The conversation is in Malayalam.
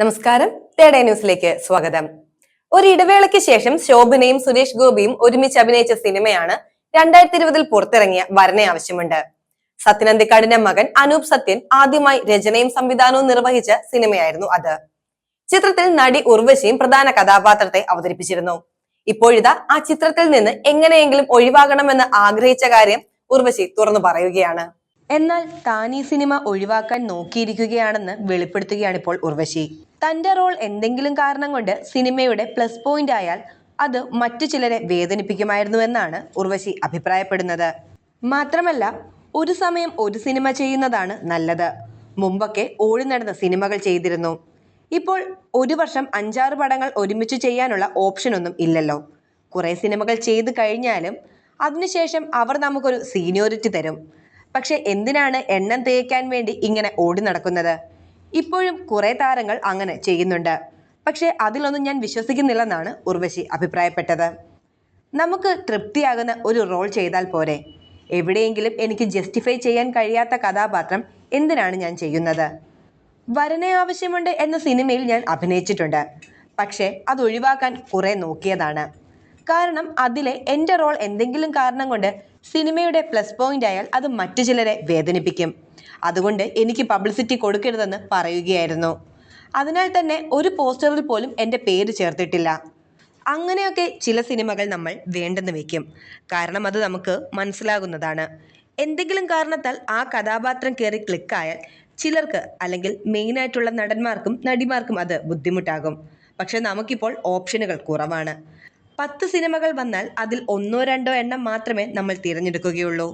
നമസ്കാരം. തേടേ ന്യൂസിലേക്ക് സ്വാഗതം. ഒരു ഇടവേളയ്ക്ക് ശേഷം ശോഭനയും സുരേഷ് ഗോപിയും ഒരുമിച്ച് അഭിനയിച്ച സിനിമയാണ് രണ്ടായിരത്തി ഇരുപതിൽ പുറത്തിറങ്ങിയ വരനെ ആവശ്യമുണ്ട്. സത്യനന്ദിക്കാടിന്റെ മകൻ അനൂപ് സത്യൻ ആദ്യമായി രചനയും സംവിധാനവും നിർവഹിച്ച സിനിമയായിരുന്നു അത്. ചിത്രത്തിൽ നടി ഉർവശിയും പ്രധാന കഥാപാത്രത്തെ അവതരിപ്പിച്ചിരുന്നു. ഇപ്പോഴിതാ ആ ചിത്രത്തിൽ നിന്ന് എങ്ങനെയെങ്കിലും ഒഴിവാകണമെന്ന് ആഗ്രഹിച്ച കാര്യം ഉർവശി തുറന്നു പറയുകയാണ്. എന്നാൽ താൻ ഈ സിനിമ ഒഴിവാക്കാൻ നോക്കിയിരിക്കുകയാണെന്ന് വെളിപ്പെടുത്തുകയാണ് ഇപ്പോൾ ഉർവശി. തന്റെ റോൾ എന്തെങ്കിലും കാരണം കൊണ്ട് സിനിമയുടെ പ്ലസ് പോയിന്റ് ആയാൽ അത് മറ്റു ചിലരെ വേദനിപ്പിക്കുമായിരുന്നു എന്നാണ് ഉർവശി അഭിപ്രായപ്പെടുന്നത്. മാത്രമല്ല ഒരു സമയം ഒരു സിനിമ ചെയ്യുന്നതാണ് നല്ലത്. മുമ്പൊക്കെ ഓടി നടന്ന സിനിമകൾ ചെയ്തിരുന്നു. ഇപ്പോൾ ഒരു വർഷം അഞ്ചാറ് പടങ്ങൾ ഒരുമിച്ച് ചെയ്യാനുള്ള ഓപ്ഷനൊന്നും ഇല്ലല്ലോ. കുറേ സിനിമകൾ ചെയ്തു കഴിഞ്ഞാലും അതിനുശേഷം അവർ നമുക്കൊരു സീനിയോറിറ്റി തരും. പക്ഷെ എന്തിനാണ് എണ്ണം തേക്കാൻ വേണ്ടി ഇങ്ങനെ ഓടി നടക്കുന്നത്? ഇപ്പോഴും കുറേ താരങ്ങൾ അങ്ങനെ ചെയ്യുന്നുണ്ട്. പക്ഷേ അതിലൊന്നും ഞാൻ വിശ്വസിക്കുന്നില്ലെന്നാണ് ഉർവശി അഭിപ്രായപ്പെട്ടത്. നമുക്ക് തൃപ്തിയാകുന്ന ഒരു റോൾ ചെയ്താൽ പോരെ. എവിടെയെങ്കിലും എനിക്ക് ജസ്റ്റിഫൈ ചെയ്യാൻ കഴിയാത്ത കഥാപാത്രം എന്തിനാണ് ഞാൻ ചെയ്യുന്നത്? വരനെ ആവശ്യമുണ്ട് എന്ന സിനിമയിൽ ഞാൻ അഭിനയിച്ചിട്ടുണ്ട്. പക്ഷേ അത് ഒഴിവാക്കാൻ കുറെ നോക്കിയതാണ്. കാരണം അതിലെ എന്റെ റോൾ എന്തെങ്കിലും കാരണം കൊണ്ട് സിനിമയുടെ പ്ലസ് പോയിന്റ് ആയാൽ അത് മറ്റു ചിലരെ വേദനിപ്പിക്കും. അതുകൊണ്ട് എനിക്ക് പബ്ലിസിറ്റി കൊടുക്കരുതെന്ന് പറയുകയായിരുന്നു. അതിനാൽ തന്നെ ഒരു പോസ്റ്ററിൽ പോലും എന്റെ പേര് ചേർത്തിട്ടില്ല. അങ്ങനെയൊക്കെ ചില സിനിമകൾ നമ്മൾ വേണ്ടെന്ന് വെക്കും. കാരണം അത് നമുക്ക് മനസ്സിലാകുന്നതാണ്. എന്തെങ്കിലും കാരണത്താൽ ആ കഥാപാത്രം കയറി ക്ലിക്കായാൽ ചിലർക്ക് അല്ലെങ്കിൽ മെയിനായിട്ടുള്ള നടന്മാർക്കും നടിമാർക്കും അത് ബുദ്ധിമുട്ടാകും. പക്ഷെ നമുക്കിപ്പോൾ ഓപ്ഷനുകൾ കുറവാണ്. പത്ത് സിനിമകൾ വന്നാൽ അതിൽ ഒന്നോ രണ്ടോ എണ്ണം മാത്രമേ നമ്മൾ തിരഞ്ഞെടുക്കുകയുള്ളൂ.